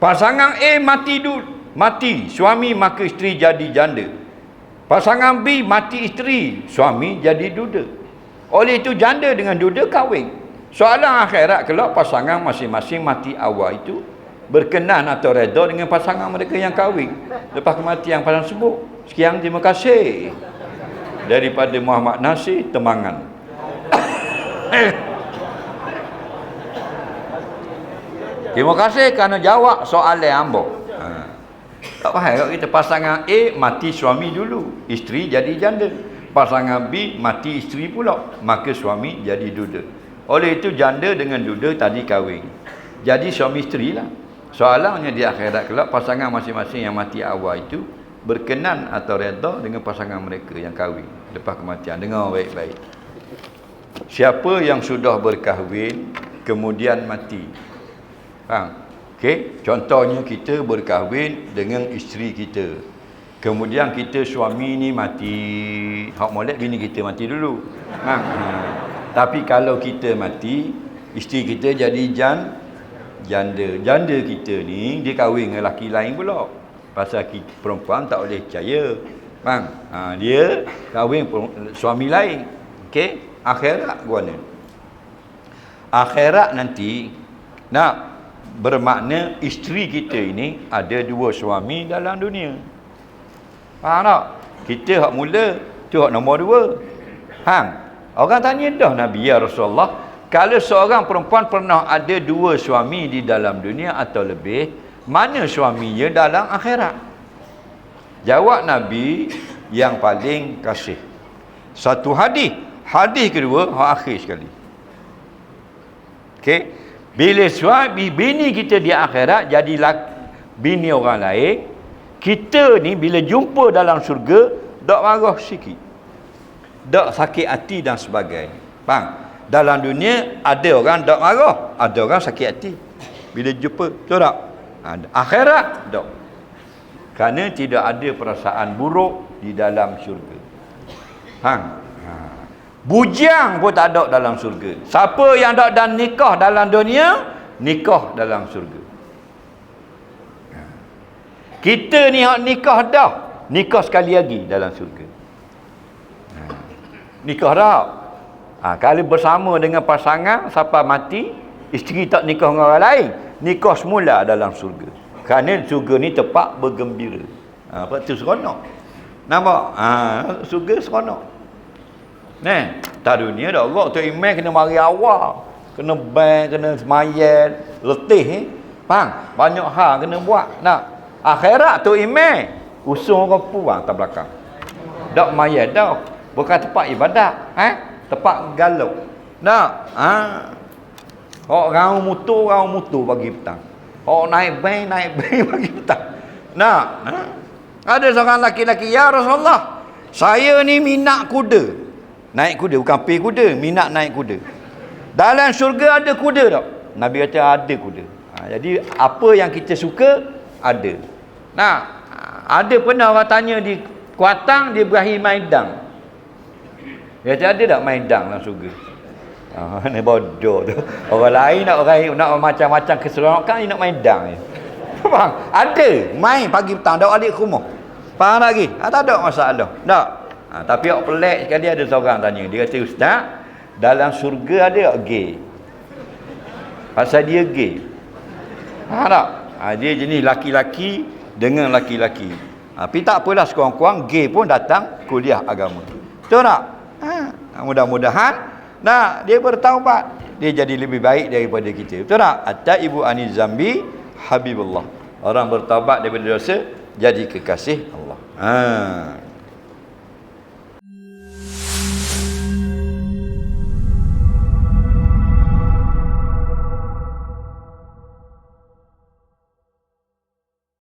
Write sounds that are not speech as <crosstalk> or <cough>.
Pasangan A mati dulu, mati, suami maka isteri jadi janda. Pasangan B mati isteri, suami jadi duda. Oleh itu janda dengan duda kahwin. Soalan akhirat kalau pasangan masing-masing mati awal itu berkenan atau redha dengan pasangan mereka yang kahwin. Lepas kematian pasangan sebut. Sekian terima kasih. Daripada Muhammad Nasir Temangan. <coughs> terima kasih kerana jawab soalan hamba. Ha. Tak faham kalau kita pasangan A mati suami dulu, isteri jadi janda. Pasangan B mati isteri pula, maka suami jadi duda. Oleh itu janda dengan duda tadi kahwin. Jadi suami isteri lah. Soalannya di akhirat kelak pasangan masing-masing yang mati awal itu berkenan atau redha dengan pasangan mereka yang kahwin lepas kematian. Dengar baik-baik. Siapa yang sudah berkahwin kemudian mati. Faham? Okey, contohnya kita berkahwin dengan isteri kita. Kemudian kita suami ni mati. Hak molek bini kita mati dulu. Ha. ha. Tapi kalau kita mati, isteri kita jadi jan janda. Janda kita ni dia kahwin dengan lelaki lain pula. Pasal kita, perempuan tak boleh percaya. Bang, ha, dia kahwin suami lain. Okey, akhirat guna. Akhirat nanti nak bermakna isteri kita ini ada dua suami dalam dunia. Faham tak? Kita hak mula, tu hak nombor dua. Hang, orang tanya dah Nabi ya Rasulullah, kalau seorang perempuan pernah ada dua suami di dalam dunia atau lebih, mana suaminya dalam akhirat? Jawab Nabi yang paling kasih. Satu hadis, hadis kedua hak akhir sekali. Okey. Bila suami bini kita di akhirat jadi bini orang lain, kita ni bila jumpa dalam syurga, dak marah sikit. Dak sakit hati dan sebagainya. Faham? Dalam dunia ada orang dak marah, ada orang sakit hati. Bila jumpa, betul tak? Akhirat dak. Kerana tidak ada perasaan buruk di dalam syurga. Faham? Bujang pun tak ada dalam surga. Siapa yang tak dan nikah dalam dunia, nikah dalam surga. Kita ni hak nikah dah. Nikah sekali lagi dalam surga. Nikah dah. Ha, kalau bersama dengan pasangan sampai mati, isteri tak nikah dengan orang lain, nikah semula dalam surga. Kerana surga ni tempat bergembira. Ha, apa tu seronok. Nampak? Ha, surga seronok. Nah, tak dunia dah Allah tu iman kena mari awal. Kena bank, kena semayat, letih eh. Faham? Banyak hal kena buat. Nak akhirat tu iman. Usung kau puang tak belakang. Dak mayat dah. Bukan tempat ibadat, eh? Tempat galau. Nak? Ha. Hok rau mutu, rau mutu bagi petang. Hok naik bank, naik bank <laughs> bagi petang. Nak? Ha? Ada seorang laki-laki, ya Rasulullah. Saya ni minat kuda. Naik kuda bukan pergi kuda, minat naik kuda. Dalam syurga ada kuda tak? Nabi kata ada kuda. Ha, jadi apa yang kita suka ada. Nah, ada pernah orang tanya di Kuatang dia berakhir main dang. Dia kata ada tak main dang dalam syurga? <laughs> Ah, ni bodoh tu. Orang lain nak orang nak macam-macam keseronokan ni nak main dang je. <laughs> Faham? Ada main pagi petang dak balik rumah. Faham lagi? Ha, tak ada masalah. Tak. Ha, tapi yang pelik sekali ada seorang tanya. Dia kata, Ustaz, dalam surga ada tak gay? Pasal dia gay. Ha, tak? Ha, dia jenis laki-laki dengan laki-laki. Ha, tapi tak apalah sekurang-kurang, gay pun datang kuliah agama. Betul tak? Ha, mudah-mudahan, nah, dia bertaubat. Dia jadi lebih baik daripada kita. Betul tak? Atta ibu ani zambi habibullah. Orang bertaubat daripada dosa, jadi kekasih Allah. Ha.